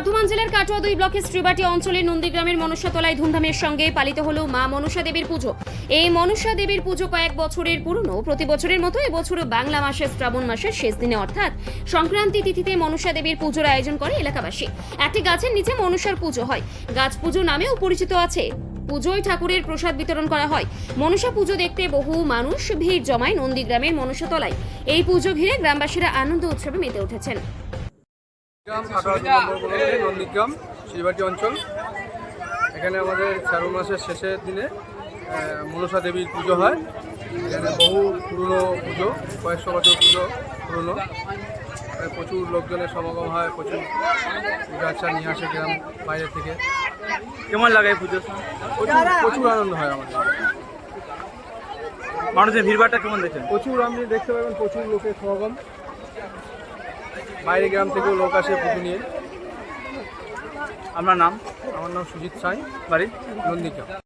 বর্ধমান জেলার কাটোয়া দুই ব্লকের শ্রীবাটি অঞ্চলের নন্দীগ্রামের মনসাতলায় ধুমধামের সঙ্গে পালিত হলো মা মনসা দেবীর পুজো। এই মনসা দেবীর পুজো কয়েক বছরের পুরনো। প্রতি বছরের মতো এবছরও বাংলা মাসের, শ্রাবণ মাসের শেষ দিনে অর্থাৎ সংক্রান্তি তিথিতে মনসা দেবীর পুজোর আয়োজন করে এলাকাবাসী। একটি গাছের নিচে মনসার পুজো হয়। গাছ পুজো নামেও পরিচিত আছে। পুজোয় ঠাকুরের প্রসাদ বিতরণ করা হয়। মনসা পুজো দেখতে বহু মানুষ ভিড় জমায় নন্দীগ্রামের মনসাতলায়। এই পুজো ঘিরে গ্রামবাসীরা আনন্দ উৎসবে মেতে উঠেছেন। গ্রাম কাটোয়া নম্বর ব্লকে নন্দীগ্রাম শিলবাটি অঞ্চল। এখানে আমাদের শ্রাবণ মাসের শেষের দিনে মনসা দেবীর পুজো হয়। এখানে বহু পুরনো পুজো কয়েকশো বছর পুজো পুরনো। প্রচুর লোকজনের সমাগম হয় প্রচুর গাছা নিয়ে আসে গ্রাম বাইরে থেকে। কেমন লাগে পুজো? প্রচুর প্রচুর আনন্দ হয় আমাদের। মানুষের ভিড়ভাড়টা কেমন দেখেন প্রচুর আপনি দেখতে পাবেন প্রচুর লোকের সমাগম। বাইরে গ্রাম থেকেও লোক আসে পুকুর নিয়ে। আপনার নাম? আমার নাম সুজিত সাই বাড়ি নন্দীগ্রাম।